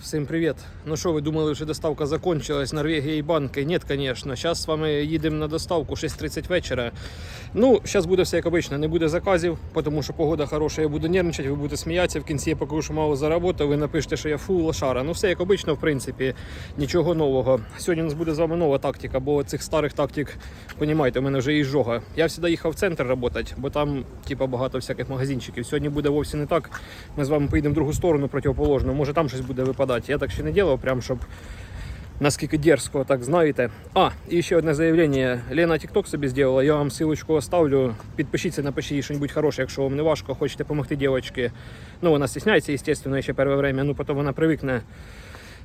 Всем привет! Ну что, вы думали, уже доставка закончилась, Норвегия и банки? Нет, конечно. Сейчас з вами їдемо на доставку 6.30 вечора. Ну, зараз буде все як обично, не буде заказів, тому що погода хороша, я буду нервничати, ви будете сміятися. В кінці я покажу, що мало заработав, ви напишете, що я фу лошара. Ну, все як обично, в принципі, нічого нового. Сьогодні у нас буде з вами нова тактика, бо цих старих тактик, понімаєте, у мене вже і жога. Я завжди їхав в центр працювати, бо там типа, багато всяких магазинчиків. Сьогодні буде вовсе не так. Ми з вами поїдемо в другу сторону противоположну. Може там щось буде випадати. Я так ще не робив, прям щоб наскільки дерзко, так знаєте. А, і ще одне заявлення. Лена TikTok собі зробила, я вам ссылочку оставлю. Підпишіться, напишіть щось хороше, якщо вам не важко, хочете допомогти дівчинці. Ну, вона стісняється, естественно, ще перше время, ну потім вона привикне.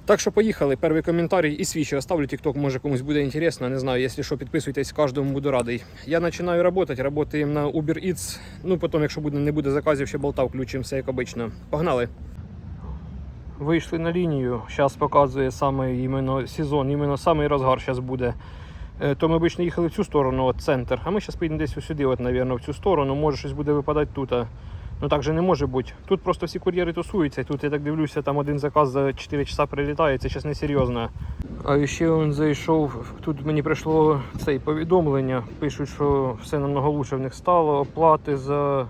Так що поїхали. Перший коментарій і свій оставлю. TikTok, може комусь буде інтересно. Не знаю, якщо що, підписуйтесь, кожному буду радий. Я починаю працювати, працюємо на Uber Eats. Ну, потім, якщо буде, не буде заказів, ще болта включимо, все як обично. Погнали. Вийшли на лінію. Зараз показує саме іменно сезон, іменно самий розгар зараз буде. Е, То ми обично їхали в цю сторону, от центр. А ми зараз поїдемо десь сюди, от, навірно, в цю сторону. Може щось буде випадати тут. Ну так же не може бути. Тут просто всі кур'єри тусуються. Тут я так дивлюся, там один заказ за 4 часа прилітає, це зараз несерйозно. А ще він зайшов. Тут мені прийшло це повідомлення. Пишуть, що все намного лучше в них стало. Оплати за.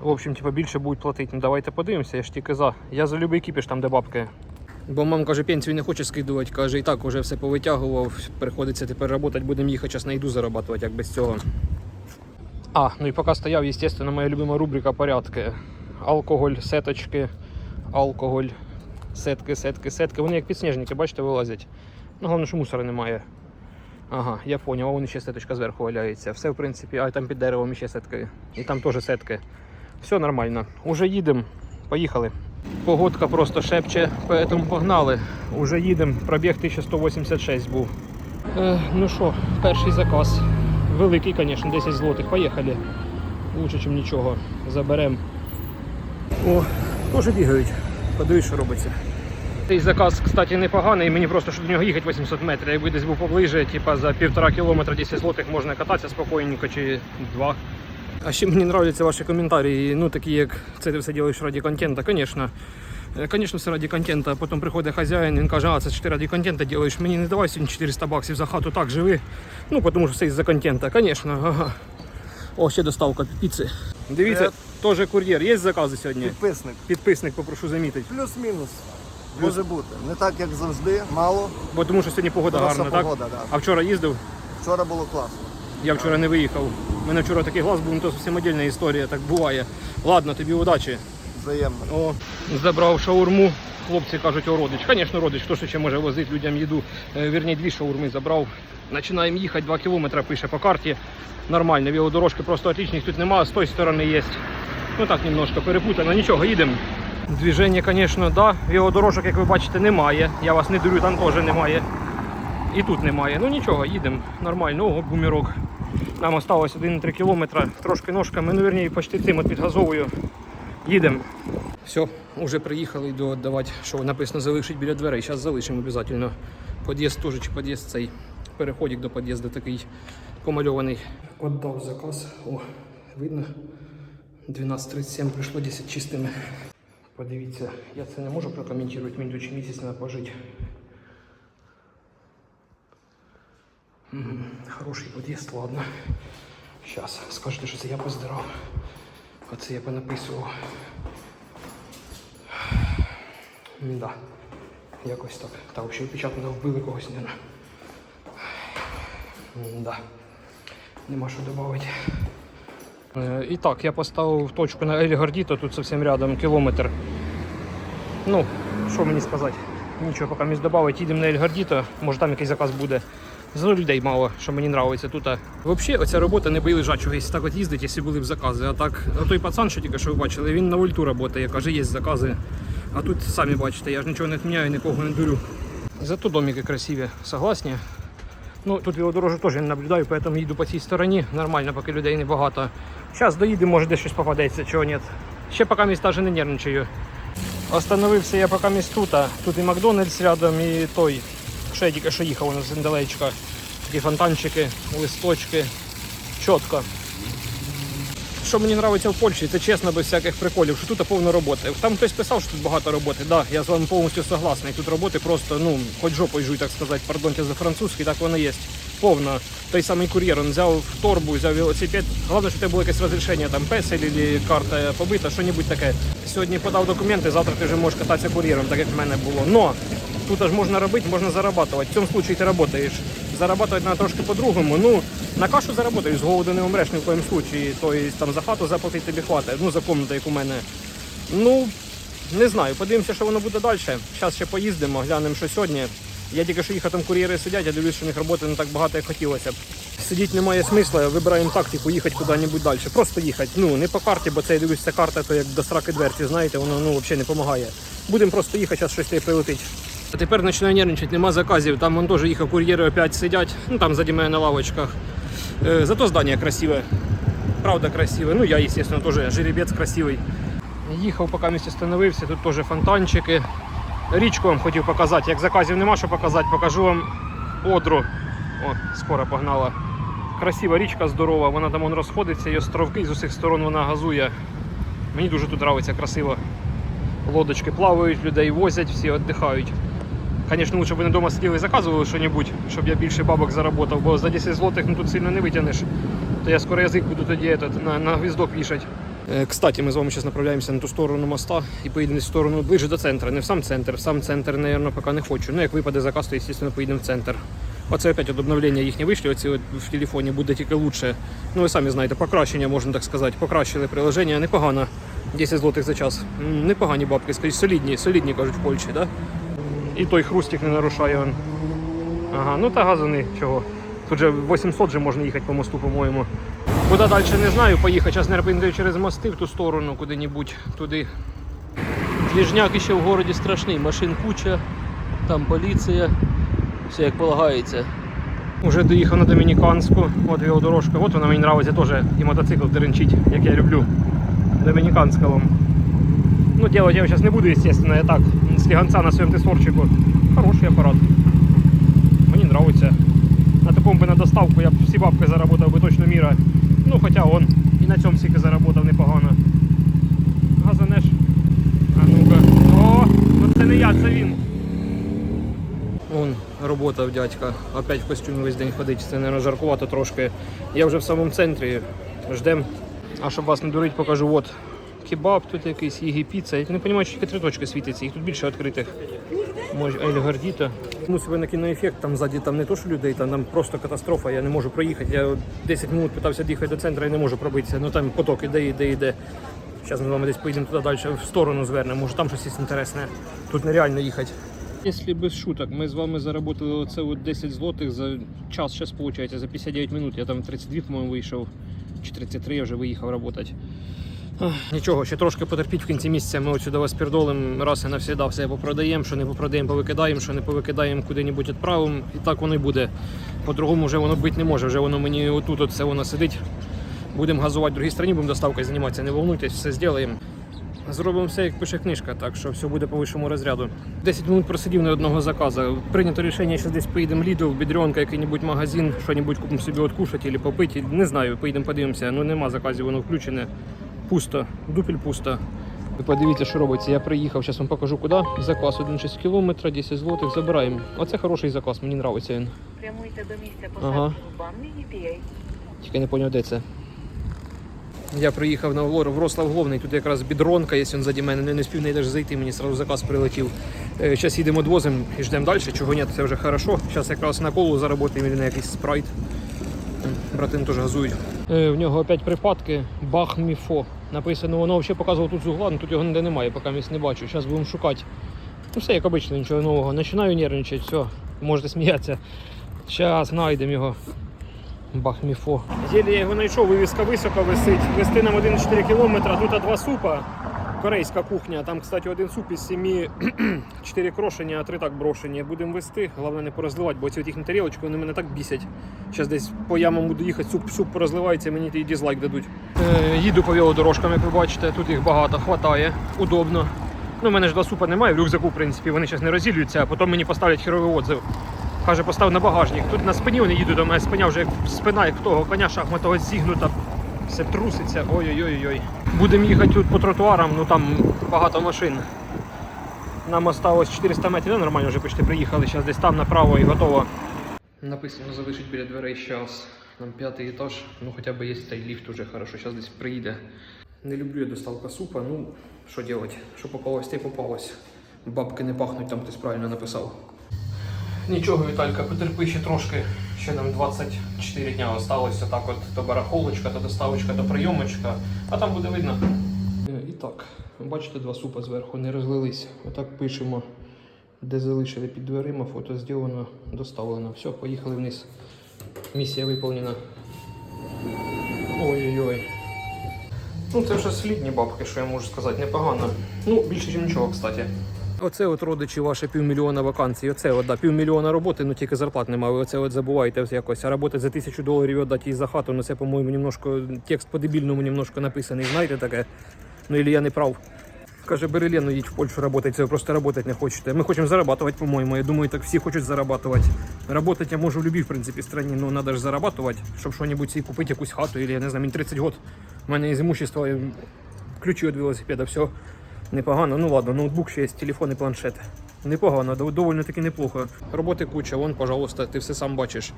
В общем, типа більше будуть платити. Ну давайте подивимося, я ж тільки за. Я за любий кіпіш там, де бабки. Бо мам каже, пенсію не хоче скидувати, каже, і так уже все повитягував. Приходиться тепер працювати, будемо їхати, зараз знайду зарабатувати, як без цього. А, ну і поки стояв, естественно, моя любима рубрика порядки. Алкоголь, сеточки, алкоголь, сетки, сетки, сетки. Вони як підсніжники, бачите, вилазять. Ну, головне, що мусора немає. Ага, я поняв, а вон ще сеточка зверху валяється. Все, в принципі, а там під деревом ще сетки. І там теж сетки. Все нормально. Уже їдемо. Поїхали. Погодка просто шепче, поэтому погнали. Уже їдемо. Пробіг 1186 був. Е, ну що, перший заказ. Великий, звісно, 10 злотих. Поїхали. Лучше, ніж нічого. Заберемо. О, теж бігають. Подивись, що робиться. Цей заказ, кстати, непоганий. Мені просто що до нього їхати 800 метрів. Якби десь був поближе, типа за півтора кілометра 10 злотих можна кататися спокійненько чи два. А ще мені подобаються ваші коментарі, ну такі як це ти все робиш раді контента, звісно. Звісно, все раді контента. Потім приходить хазяїн, він каже, а це ж ти раді контента робиш, мені не давай сьогодні 400 баксів за хату, так живи. Ну, тому що все із-за контента, звісно. Ага. О, ще доставка піци. Дивіться, теж кур'єр. Є закази сьогодні? Підписник. Підписник, попрошу замітити. Плюс-мінус. Може бути. Не так, як завжди, мало. Бо тому що сьогодні погода Хороша гарна, погода, так? да. А вчора їздив, Вчора було класно. я вчора не виїхав. У мене вчора такий глаз був, ну то зовсім отдільна історія, так буває. Ладно, тобі удачі. Взаємно. О, забрав шаурму. Хлопці кажуть, о, родич. Звісно, родич, хто ще може возити людям їду. Е, Вірні, дві шаурми забрав. Починаємо їхати, 2 кілометри пише по карті. Нормально, велодорожки просто отличних тут немає, з тої сторони є. Ну так немножко перепутано, нічого, їдемо. Движення, звісно, да. Велодорожок, як ви бачите, немає. Я вас не дурю, там теж немає. І тут немає. Ну нічого, їдемо. Нормально. Ого, бумірок. Нам осталось 1,3 кілометра, трошки ножками, ну вірні, почти цим от підгазовую. Їдемо. Все, вже приїхали йду віддавати, що написано залишить біля дверей. Зараз залишимо обов'язково. Під'їзд теж чи під'їзд цей. Переходик до під'їзду такий помальований. Віддав заказ. О, видно. 12.37 прийшло 10 чистими. Подивіться, я це не можу прокоментувати, мені ще місяць треба пожити. Хороший під'їзд, ладно. Зараз, скажете, що це я поздирав. А це я понаписував. Да. Якось так. Та взагалі опечатано вбили когось, не Да. Нема що додати. Е, І так, я поставив точку на Елі Гордіто, тут зовсім рядом кілометр. Ну, що мені сказати? Нічого, поки місь додати, їдемо на Ель Гордіто, може там якийсь заказ буде. Зато людей мало, що мені подобається тут. Взагалі, оця робота не бої лежачого, якщо так от їздить, якщо були б закази. А так, а той пацан, що тільки що ви бачили, він на вольту працює, каже, є закази. А тут самі бачите, я ж нічого не відміняю, нікого не дурю. Зато домики красиві, согласні. Ну, тут велодорожу теж не наблюдаю, поэтому їду по цій стороні. Нормально, поки людей небагато. Зараз доїдемо, може десь щось попадеться, чого ні. Ще поки міста не нервничаю. Остановився я поки міст тут. Тут і Макдональдс рядом, і той. Що я тільки що їхав нас недалечко. Такі фонтанчики, листочки. Чітко. що мені подобається в Польщі, це чесно, без всяких приколів, що тут повно роботи. Там хтось писав, що тут багато роботи. Так, да, я з вами повністю согласний. Тут роботи просто, ну, хоч жопою жуй, так сказати, пардонте за французький, так воно є. Повно. Той самий кур'єр, він взяв торбу, взяв велосипед. Головне, що тебе було якесь розрішення, там песель або карта побита, що-небудь таке. Сьогодні подав документи, завтра ти вже можеш кататися кур'єром, так як в мене було. Но тут аж можна робити, можна зарабатувати. В цьому випадку ти працюєш. Зарабатывать надо трошки по-другому. Ну, на кашу заработаєш, з голоду не умреш ні в коєму случаї. Тобто там за хату заплатити тобі хватить, ну за комнату, як у мене. Ну, не знаю, подивимося, що воно буде далі. Зараз ще поїздимо, глянемо, що сьогодні. Я тільки що їхав, там кур'єри сидять, я дивлюсь, що у них роботи не так багато, як хотілося б. Сидіти немає смисла, вибираємо тактику, їхати куди-небудь далі. Просто їхати. Ну, не по карті, бо це я дивлюсь, ця карта, то як до сраки дверці, знаєте, воно ну, взагалі не допомагає. Будемо просто їхати, зараз щось прилетить. А тепер починаю нервничати, нема заказів. Там вон теж їхав кур'єри опять сидять, ну там заді мене на лавочках. Е, зато здання красиве. Правда красиве. Ну я, звісно, теж жеребець красивий. Їхав, поки місці становився, тут теж фонтанчики. Річку вам хотів показати. Як заказів нема що показати, покажу вам одру. О, скоро погнала. Красива річка здорова, вона там вон розходиться, і островки з усіх сторон вона газує. Мені дуже тут подобається, красиво. Лодочки плавають, людей возять, всі віддихають. Звісно, лучше б вони вдома сиділи і заказували щось, щоб я більше бабок заработав, бо за 10 злотих ну, тут сильно не витягнеш. То я скоро язик буду тоді этот, на, на гвіздок вішати. Е, Кстати, ми з вами зараз направляємося на ту сторону моста і поїдемо в сторону ближче до центру. Не в сам центр. В сам центр, мабуть, поки не хочу. Ну, як випаде заказ, то, звісно, поїдемо в центр. Оце опять от обновлення їхні вийшли, оці от в телефоні буде тільки лучше. Ну, ви самі знаєте, покращення, можна так сказати. Покращили приложення, непогано. 10 злотих за час. Непогані бабки, скажіть, солідні, солідні кажуть в Польщі, да? І той хрустик не нарушає. Он. Ага, ну та газани чого. Тут же 800 же можна їхати по мосту, по-моєму. Куди далі не знаю, поїхати. Зараз не через мости в ту сторону, куди-небудь туди. Двіжняк ще в городі страшний, машин куча, там поліція, все як полагається. Уже доїхав на Домініканську, от велодорожка. От вона мені подобається теж і мотоцикл теренчить, як я люблю. Домініканська вам. Ну, делать я зараз не буду, естественно, я так, з ліганця на своєму тесорчику. Хороший апарат. Мені подобається. На такому би на доставку я б всі бабки заработав би точно міра. Ну, хоча он і на цьому стільки заработав непогано. Газанеш. А ну-ка. О, ну це не я, це він. Он робота в дядька. Опять в костюмі весь день ходить. Це не жаркувато трошки. Я вже в самому центрі. Ждем. А щоб вас не дурить, покажу. От кебаб тут якийсь, їгі піца. Я не розумію, що тільки три точки світиться, їх тут більше відкритих. Може, Ель Гардіта. Ну, себе на кіноефект, там ззаді там не то, що людей, там, там просто катастрофа, я не можу проїхати. Я 10 минут питався доїхати до центру і не можу пробитися. Ну там поток іде, іде, іде. Зараз ми з вами десь поїдемо туди далі, в сторону звернемо, може там щось інтересне. Тут нереально їхати. Якщо без шуток, ми з вами заработали оце от 10 злотих за час, зараз виходить, за 59 минут. Я там 32, по-моєму, вийшов, чи 33 я вже виїхав працювати. Нічого, ще трошки потерпіть в кінці місяця. Ми отсюди вас пердолим раз і навсіда все попродаємо, що не попродаємо, повикидаємо, що не повикидаємо, куди-небудь відправимо. І так воно і буде. По-другому вже воно бути не може. Вже воно мені отут от все воно сидить. Будемо газувати в другій країні, будемо доставкою займатися. Не волнуйтесь, все зробимо. Зробимо все, як пише книжка, так що все буде по вищому розряду. 10 минут просидів на одного заказу. Прийнято рішення, що десь поїдемо в Бідрюнка, який-небудь магазин, що-небудь купимо собі откушати або попити. Не знаю, поїдемо подивимося. Ну нема заказів, воно включене. Пусто, дупель пусто. Ви подивіться, що робиться. Я приїхав, зараз вам покажу куди. Заказ 1,6 км, 10 злотих, забираємо. Оце хороший заказ, мені подобається він. Прямуйте до місця Ага. посадки в банний EPA. Тільки не зрозумів, де це. Я приїхав на Влор, Врослав Головний, тут якраз бідронка, є він заді мене, не, не спів не зайти, мені одразу заказ прилетів. Зараз їдемо двозим і ждемо далі, чого ні, це вже хорошо. Зараз якраз на колу заработаємо или на якийсь спрайт. Братин теж газують. Е, В нього опять припадки Бахміфо. Написано, воно взагалі показувало тут з угла, але тут його ніде немає, поки місць не бачу. Зараз будемо шукати. Ну все як обично, нічого нового. Починаю нервничати, все, можете сміятися. Зараз знайдемо його. Бахміфо. Єлі я його знайшов, вивіска висока висить. Вести нам 1,4 км, тут два супа. Корейська кухня. Там, кстати, один суп із сімі, чотири крошені, а три так брошені. Будемо вести. Головне не порозливати, бо ці от їхні тарілочки вони мене так бісять. Зараз десь по ямам буду їхати, суп, суп порозливається, мені і дізлайк дадуть. Е, їду по велодорожкам, як ви бачите, тут їх багато, хватає, удобно. Ну, у мене ж два супа немає, в рюкзаку, в принципі, вони зараз не розділюються, а потім мені поставлять херовий отзив. Каже, постав на багажник. Тут на спині вони їдуть, до мене спиня вже як спина, як того коня шахматого зігнута. Все труситься. Ой-ой-ой-ой. Будемо їхати тут по тротуарам, ну там багато машин. Нам осталось 400 метрів, ну нормально вже почти приїхали. Зараз десь там направо і готово. Написано залишить біля дверей час. Нам п'ятий етаж, ну хоча б є цей ліфт уже хорошо, зараз десь приїде. Не люблю я доставка супа, ну що робити? Що попалось, те й попалось. Бабки не пахнуть, там хтось правильно написав. Нічого, Віталька, потерпи ще трошки. Ще нам 24 дня осталось. Так от то барахолочка, то доставочка, то прийомочка, а там буде видно. Е, І так, бачите, два супа зверху не розлились. Отак пишемо, де залишили під дверима, фото зроблено, доставлено. Все, поїхали вниз. Місія виповнена. Ой-ой-ой. Ну, це вже слідні бабки, що я можу сказати, непогано. Ну, більше, ніж нічого, кстати. Оце от родичі ваше півмільйона вакансій. Оце от, да, півмільйона роботи, ну тільки зарплат немає. Ви Оце от забуваєте якось. А роботи за тисячу доларів віддати і за хату, ну це, по-моєму, немножко текст по-дебільному немножко написаний. Знаєте таке? Ну, или я не прав. Каже, бери Лену, їдь в Польщу работать, це ви просто работать не хочете. Ми хочемо зарабатывать, по-моєму. Я думаю, так всі хочуть зарабатывать. Работать я можу в любій, в принципі, страні, але треба ж зарабатывать, щоб що-небудь собі купити якусь хату, или я не знаю, мені 30 год. У мене із имущества е, ключі від велосипеда, все непогано. Ну ладно, ноутбук ще є, телефон і планшет. Непогано, доволі таки неплохо. Роботи куча, вон, пожалуйста, ти все сам бачиш.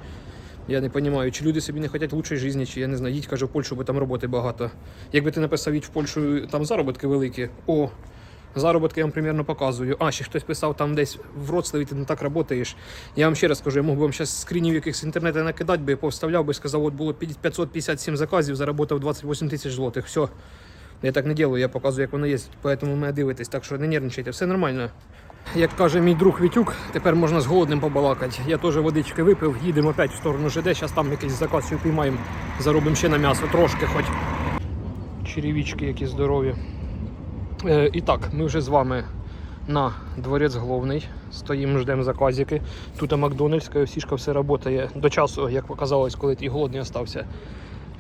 Я не розумію, чи люди собі не хочуть лучшої житті, чи я не знаю, їдь, каже, в Польщу, бо там роботи багато. Якби ти написав їдь в Польщу, там заробітки великі. О, заробітки я вам примерно показую. А, ще хтось писав там десь в Вроцлаві, ти не так працюєш. Я вам ще раз кажу, я мог би вам зараз скрінів якихось інтернету накидати, би повставляв би, сказав, от було 557 заказів, заработав 28 тисяч злотих. Все. Я так не делаю, я показую, як воно є, поэтому мене дивитесь, так що не нервничайте, все нормально. Як каже мій друг Вітюк, тепер можна з голодним побалакати. Я теж водички випив, їдемо опять в сторону ЖД, зараз там якийсь заказ ще піймаємо, заробимо ще на м'ясо, трошки хоч. Черевички які здорові. Е, і так, ми вже з вами на дворець головний. Стоїмо, ждемо заказики. Тут Макдональдс, KFC, все працює до часу, як показалось, коли ти голодний остався.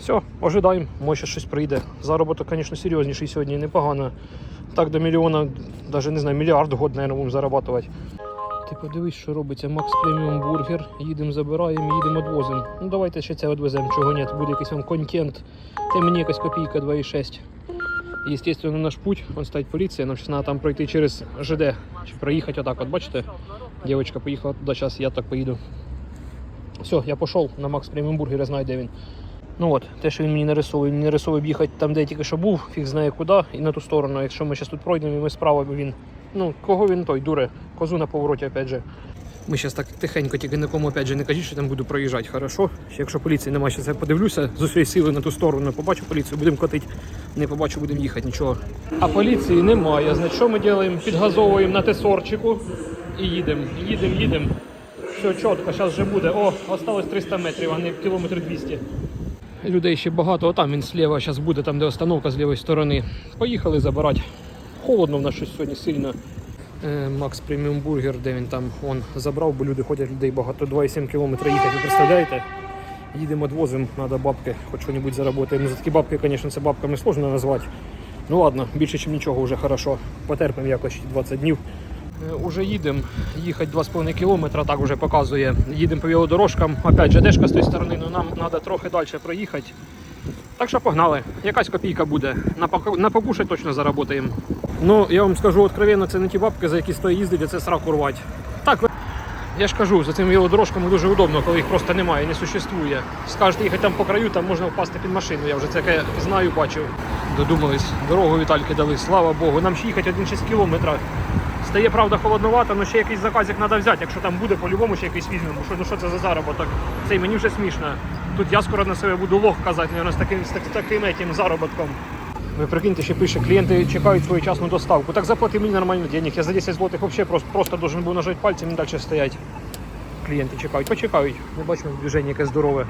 Все, ожидаємо, може щось прийде. Заробіток, звісно, серйозніший сьогодні, непогано. Так до мільйона, навіть не знаю, мільярд год, мабуть, будемо зарабатувати. Ти подивись, що робиться. Макс преміум бургер. Їдемо, забираємо, їдемо відвозимо. Ну давайте ще це відвеземо, чого ні, буде якийсь вам контент. Це мені якась копійка 2,6. Естественно, наш путь, он стоїть поліція, нам зараз треба там пройти через ЖД, чи проїхати отак. От бачите, дівчинка поїхала туди, зараз я так поїду. Все, я пішов на Макс преміум бургер, я знаю, де він. Ну от, те, що він мені нарисовує, він нарисовує їхати там, де тільки що був, фіг знає куди, і на ту сторону. Якщо ми зараз тут пройдемо, і ми справа, він. Ну, кого він той, дуре, козу на повороті, опять же. Ми зараз так тихенько, тільки нікому опять же не кажіть, що там буду проїжджати, хорошо? Якщо поліції немає, зараз я подивлюся з усієї сили на ту сторону, побачу поліцію, будемо котити, не побачу, будемо їхати, нічого. А поліції немає. Значить, що ми робимо? Підгазовуємо на тесорчику і їдемо, їдемо, їдемо. Все чітко, зараз вже буде. О, осталось 300 метрів, а не кілометр 200. Людей ще багато, а там він зліва зараз буде, там де остановка з лівої сторони. Поїхали забирати. Холодно в нас щось сьогодні сильно. Е, Макс преміум бургер, де він там он забрав, бо люди ходять, людей багато, 2,7 км їхати, ви представляєте? Їдемо відвозимо, треба бабки, хоч що-небудь заработаємо. За такі бабки, звісно, це бабками сложно назвати. Ну ладно, більше, ніж нічого, вже хорошо. Потерпимо якось 20 днів. Е, Уже їдемо, їхати 2,5 кілометра, так вже показує. Їдемо по велодорожкам. Опять же, дешка з тої сторони, але нам треба трохи далі проїхати. Так що погнали. Якась копійка буде. На, пок- на покушать точно заработаємо. Ну, я вам скажу откровенно, це не ті бабки, за які стоїть їздить, а це сраку рвати. Так, я ж кажу, за цими велодорожками дуже удобно, коли їх просто немає, не существує. Скажете, їхати там по краю, там можна впасти під машину. Я вже це таке знаю, бачив. Додумались, дорогу Вітальки дали, слава Богу. Нам ще їхати 1,6 кілометра. Стає, правда, холодновато, але ще якийсь заказик треба взяти. Якщо там буде, по-любому ще якийсь візьмемо. Що, ну що це за заробіток? Це й мені вже смішно. Тут я скоро на себе буду лох казати, наверное, з таким, з таким этим заробітком. Ви прикиньте, ще пише, клієнти чекають своєчасну доставку. Так заплати мені нормально денег. Я за 10 злотих взагалі просто, просто должен був нажати пальцем і далі стоять. Клієнти чекають, почекають. Ми бачимо движення яке здорове.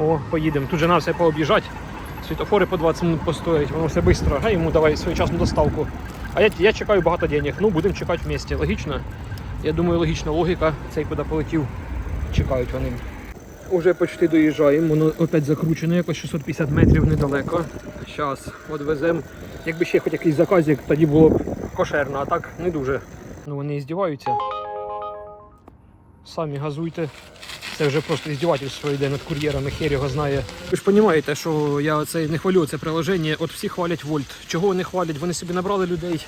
О, поїдемо. Тут же нам все пооб'їжджати. Світофори по 20 минут постоять, воно все швидко. А йому давай своєчасну доставку. А я, я чекаю багато денег. Ну, будемо чекати вместе. Логічно. Я думаю, логічна логіка. Цей куди полетів. Чекають вони. Уже почти доїжджаємо, воно опять закручено, якось 650 метрів недалеко. Зараз відвеземо. Якби ще хоч якийсь заказик, тоді було б кошерно, а так не дуже. Ну вони і здіваються. Самі газуйте, Це вже просто іздівательство йде над кур'єрами, хер його знає. Ви ж розумієте, що я це не хвалю це приложення. От всі хвалять вольт. Чого не хвалять? Вони собі набрали людей.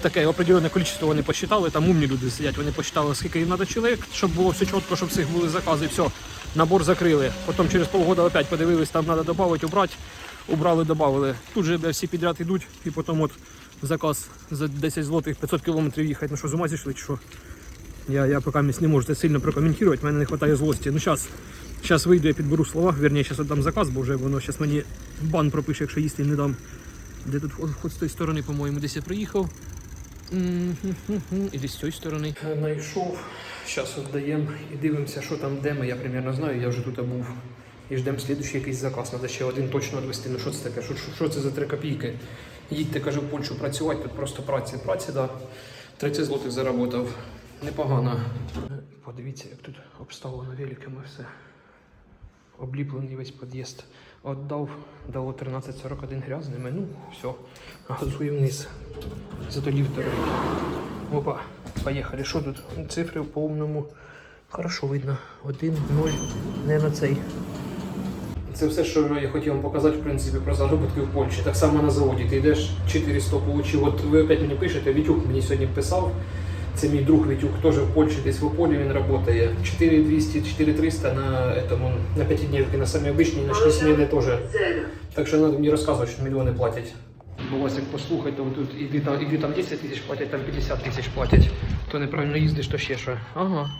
Таке определенне кількість вони посчитали, там умні люди сидять, вони посчитали, скільки їм треба чоловік, щоб було все чітко, щоб всіх були закази, все, набор закрили. Потім через полгода опять подивились, там треба додати, убрати, убрали, додали. Тут же всі підряд йдуть, і потім от заказ за 10 злотих 500 кілометрів їхати. Ну що, з ума зійшли чи що? Я, я поки не можу це сильно прокоментувати, в мене не вистачає злості. Ну зараз, зараз вийду, я підберу слова, вірніше, зараз віддам заказ, бо вже воно зараз мені бан пропише, якщо їсти не дам. Де тут вход з тої сторони, по-моєму, десь я приїхав. І з цієї сторони. Знайшов. Зараз віддаємо і дивимося, що там, де ми. Я примерно знаю, я вже тут був. І ждемо слідуючий якийсь заказ. Треба ще один точно відвести. Ну що це таке? Що, що це за три копійки? Їдьте, кажу, в Польщу працювати, тут просто праці. Праці, да. 30 злотих заработав. Непогано. Подивіться, як тут обставлено великами все. Обліплений весь під'їзд. Отдав, дало 13.41 грязними. Ну, все, газую вниз. Зато ліфт дорогий. Опа, поїхали. Що тут? Цифри в повному. Хорошо видно. Один, ноль. Не на цей. Це все, що я хотів вам показати, в принципі, про заробітки в Польщі. Так само на заводі. Ти йдеш 400 получив. От ви опять мені пишете, Вітюк мені сьогодні писав. Це мій друг Вітюк, теж в Польщі, десь в Ополі він працює. 4200, 4300 на, этому, на п'ятидневки, на самі обичні, на 6 зміни теж. Так що треба мені розказувати, що мільйони платять. Бо вас як послухати, то тут іди там, іди там 10 тисяч платять, там 50 тисяч платять. То неправильно їздиш, то ще що. Ага.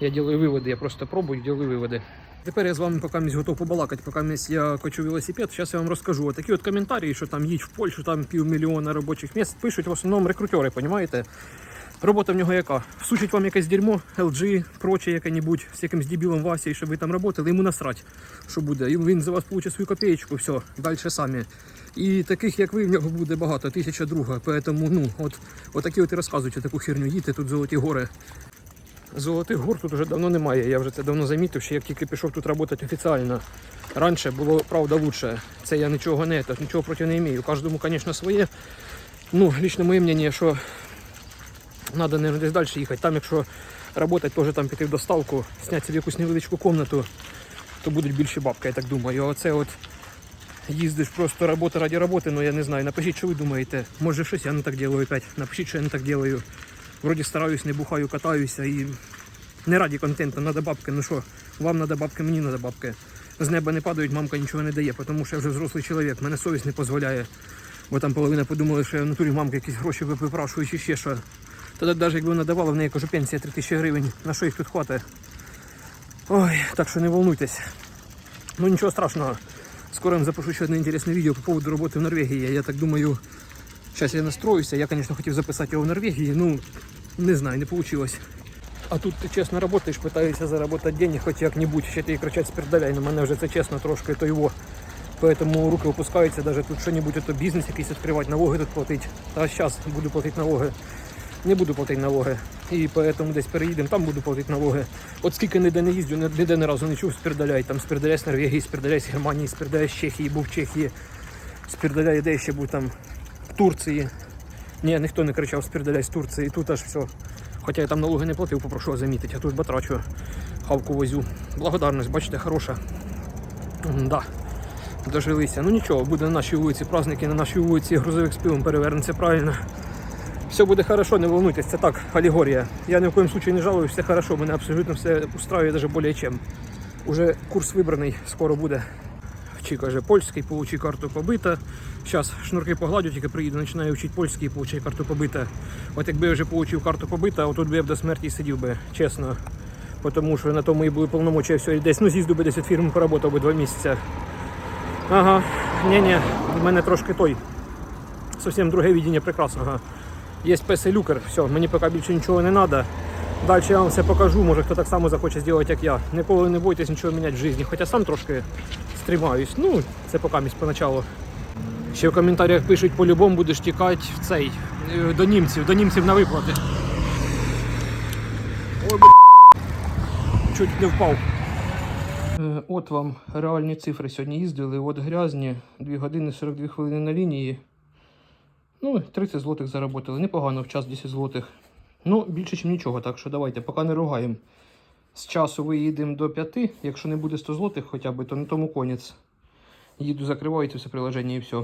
Я ділаю виводи, я просто пробую, ділаю виводи. Тепер я з вами поки місь готов побалакати, поки я качу велосипед. Зараз я вам розкажу. Отакі от коментарі, що там їдь в Польщу, там півмільйона робочих місць, пишуть в основному рекрутери, розумієте? Робота в нього яка? Всучить вам якесь дерьмо, LG, проче яке-небудь, з якимсь дебілом Васі, щоб ви там працювали, йому насрать, що буде. І Він за вас получить свою копеечку, все, далі самі. І таких, як ви, в нього буде багато, тисяча друга. Поэтому, ну, от, от такі от і розказуйте таку херню, їдьте тут золоті гори. Золотих гор тут вже давно немає. Я вже це давно замітив, ще як тільки пішов тут працювати офіційно. Раніше було правда лучше. Це я нічого не нічого проти не маю. Кожному, звісно, своє. Ну, лично моє мнення, що треба не десь далі їхати. Там, якщо працювати, теж там піти в доставку, зняти собі якусь невеличку кімнату, то будуть більші бабки, я так думаю. А оце от їздиш просто робота раді роботи, ну я не знаю. Напишіть, що ви думаєте. Може щось я не так роблю опять. Напишіть, що я не так роблю. Вроді стараюсь, не бухаю, катаюся і не раді контенту, треба бабки. Ну що, вам треба бабки, мені треба бабки. З неба не падають, мамка нічого не дає, тому що я вже взрослий чоловік, мене совість не дозволяє. Бо там половина подумала, що я в натурі мамки якісь гроші випрашую чи ще що. Тоді навіть якби надавала, в неї кажу, пенсія 3 тисячі гривень, на що їх тут хватає. Ой, так що не волнуйтесь. Ну нічого страшного. Скоро я вам запишу ще одне інтересне відео по поводу роботи в Норвегії. Я так думаю, зараз я настроюся. Я, звісно, хотів записати його в Норвегії, ну не знаю, не вийшло. А тут ти чесно працюєш, питаєшся заробити денег, хоч як-небудь, ще ти кричать спердаляй, на мене вже це чесно трошки то його. Поэтому руки опускаються, навіть тут що-небудь, ото бізнес якийсь відкривати, налоги тут платити. Та зараз буду платити налоги. Не буду платити налоги. І поэтому десь переїдемо, там буду платити налоги. От скільки ніде не їздю, ніде ні разу не чув спердаляй. Там спердаляй з Норвегії, спердаляй з Германії, спердаляй з Чехії, був в Чехії, спердаляй де ще був там в Турції. Ні, ніхто не кричав спердаляй з Турції, тут аж все. Хоча я там налоги не платив, попрошу замітити, а тут батрачу, хавку возю. Благодарність, бачите, хороша. Да. Дожилися. Ну нічого, буде на нашій вулиці праздники, на нашій вулиці грузовик з пивом перевернеться правильно. Все буде хорошо, не волнуйтесь, це так, алегорія. Я ні в коєму случаю не жалуюсь, все хорошо, мене абсолютно все устраиває, даже более чем. Уже курс вибраний, скоро буде. Чи каже польський, получи карту побита. Зараз шнурки погладю, тільки приїду, починаю вчити польський, получай карту побита. От якби я вже отримав карту побита, отут би я б до смерті сидів би, чесно. Тому що на тому і були повномочі, все десь, ну з'їздив би десь від поработав би два місяці. Ага, ні-ні, в мене трошки той. Зовсім друге відіння прекрасного. Є песи люкер, все, мені поки більше нічого не треба. Далі я вам все покажу, може хто так само захоче зробити, як я. Ніколи не бойтесь нічого міняти в житті, хоча сам трошки стримаюсь. Ну, це поки місць поначалу. Ще в коментарях пишуть, по-любому будеш тікати в цей, е, до німців, до німців на виплати. Ой, б***. Чуть не впав. Е, От вам реальні цифри сьогодні їздили. От грязні, 2 години 42 хвилини на лінії. Ну, 30 злотих заработали. Непогано в час 10 злотих. Ну, більше, ніж нічого, так що давайте, поки не ругаємо. З часу виїдемо до 5, якщо не буде 100 злотих хоча б, то на тому конець. Їду, закриваю це все приложення і все.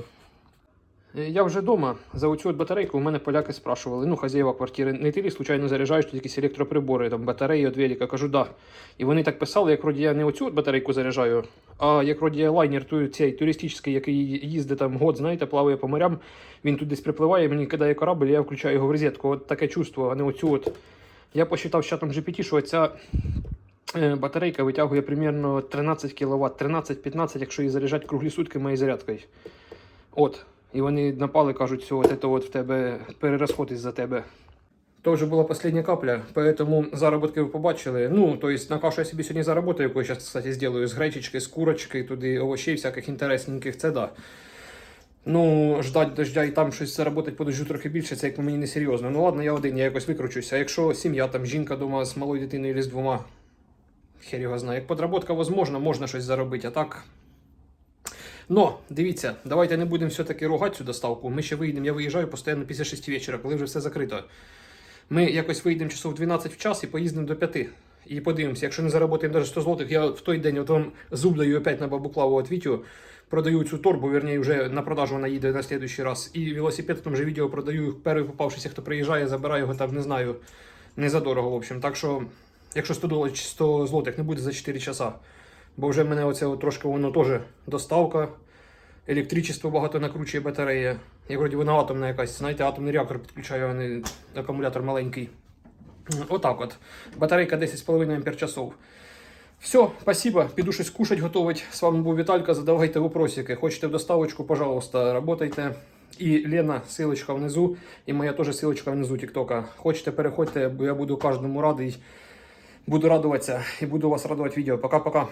Е, Я вже вдома. За оцю от батарейку у мене поляки спрашували. Ну, хазяєва квартири, не ти случайно заряджаєш тут якісь електроприбори, там батареї від велика. Кажу, да. І вони так писали, як вроді я не оцю от батарейку заряджаю, а як вроді я лайнер ту- цей туристичний, який їздить там год, знаєте, плаває по морям. Він тут десь припливає, мені кидає корабль, я включаю його в розетку. От таке чувство, а не оцю от. Я посчитав з чатом GPT, що ця е, батарейка витягує примерно 13 кВт, 13-15, якщо її заряджати круглі сутки моєю зарядкою. От. І вони напали, кажуть, що от це от в тебе перерозход із-за тебе. То вже була остання капля, поэтому заробітки ви побачили. Ну, то есть на кашу я собі сьогодні заработаю, яку я зараз, кстати, зроблю з гречечки, з курочки, туди овочей всяких інтересненьких, це да. Ну, ждать дождя і там щось заработать по трохи більше, це як мені не серйозно. Ну ладно, я один, я якось викручуся. А якщо сім'я, там жінка дома з малою дитиною чи з двома, хер його знає. Як подработка возможна, можна щось заробити, а так. Но, дивіться, давайте не будемо все-таки ругати цю доставку. Ми ще вийдемо, я виїжджаю постійно після 6 вечора, коли вже все закрито. Ми якось вийдемо часов 12 в час і поїздимо до 5. І подивимося, якщо не заработаємо навіть 100 злотих, я в той день от вам зуб даю опять на бабуклаву от Вітю, продаю цю торбу, верніше, вже на продажу вона їде на следующий раз. І велосипед в тому же відео продаю, перший попавшийся, хто приїжджає, забирає його там, не знаю, не задорого, в общем. Так що, якщо 100, доларів, 100 злотих не буде за 4 часа, бо вже мене оце трошки воно теж доставка, електричество багато накручує батарея. Як вроді вона атомна якась, знаєте, атомний реактор підключаю, а не акумулятор маленький. Отак от. Батарейка 10,5 ампер часов. Все, спасибо. Піду щось кушать, готовить. З вами був Віталька. Задавайте вопросики. Хочете в доставочку, пожалуйста, работайте. І Лена, ссылочка внизу, і моя теж ссылочка внизу тіктока. Хочете, переходьте, бо я буду кожному радий. Буду радуватися і буду вас радувати відео. Пока-пока.